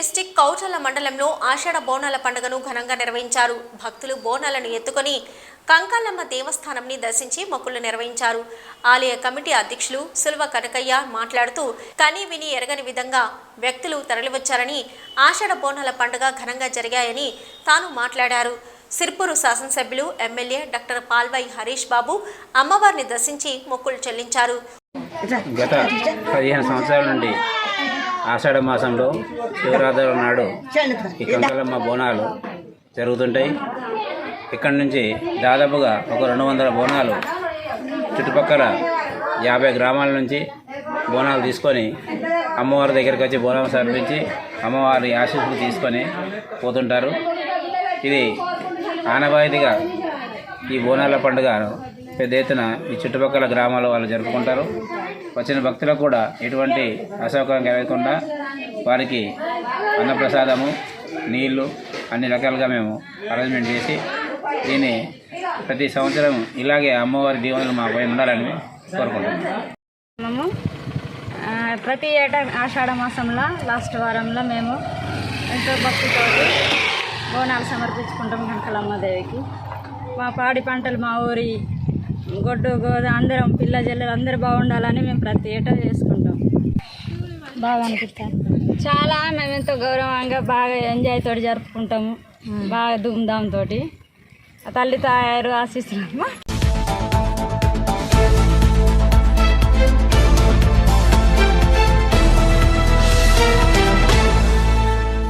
District Kautala మండలంలో ఆషాఢ బోనాల పండుగను ఘనంగా నిర్వహించారు. భక్తులు బోనాలను ఎత్తుకొని కంకాలమ్మ దేవస్థానంని దర్శించి మొక్కులు నిర్వహించారు. ఆలయ కమిటీ అధ్యక్షులు సుల్వ కనకయ్య మాట్లాడుతూ కని విని ఎరగని విధంగా వ్యక్తులు తరలివచ్చారని ఆషాఢ బోనాల పండుగ ఘనంగా జరిగాయని తాను మాట్లాడారు. సిర్పూరు శాసనసభ్యులు ఎమ్మెల్యే డాక్టర్ పాల్వాయి హరీష్ బాబు అమ్మవారిని దర్శించి మొక్కులు చెల్లించారు. గత పదిహేను సంవత్సరాల నుండి ఆషాఢ మాసంలో శివరాత్రి నాడు ఈ కంకలమ్మ బోనాలు జరుగుతుంటాయి. ఇక్కడ నుంచి దాదాపుగా ఒక రెండు వందల బోనాలు చుట్టుపక్కల యాభై గ్రామాల నుంచి బోనాలు తీసుకొని అమ్మవారి దగ్గరికి వచ్చి బోనం సమర్పించి అమ్మవారి ఆశీస్సులు తీసుకొని పోతుంటారు. ఇది ఆనవాయితీగా ఈ బోనాల పండుగ పెద్ద ఎత్తున ఈ చుట్టుపక్కల గ్రామాల వాళ్ళు జరుపుకుంటారు. వచ్చిన భక్తులకు కూడా ఎటువంటి అసౌకర్యం కలగకుండా వారికి అన్నప్రసాదము నీళ్ళు అన్ని రకాలుగా మేము అరేంజ్మెంట్ చేసి దీన్ని ప్రతి సంవత్సరం ఇలాగే అమ్మవారి దీవెనలు మా పైన ఉండాలని కోరుకుంటున్నాము. ప్రతి ఏటా ఆషాఢ మాసంలో లాస్ట్ వారంలో మేము ఎంతో భక్తితో బోనాలు సమర్పించుకుంటాం కనకలమ్మ దేవికి. మా పాడి పంటలు మా ఊరి గొడ్డు గోద అందరం పిల్ల జల్లెలు అందరూ బాగుండాలని మేము ప్రతి ఏటా చేసుకుంటాం. బాగా అనిపిస్తాం చాలా మేము ఎంతో గౌరవంగా బాగా ఎంజాయ్ తోటి జరుపుకుంటాము. బాగా ధూమ్ధామ్ తోటి. తల్లి తాయారు ఆశిస్తున్నాము?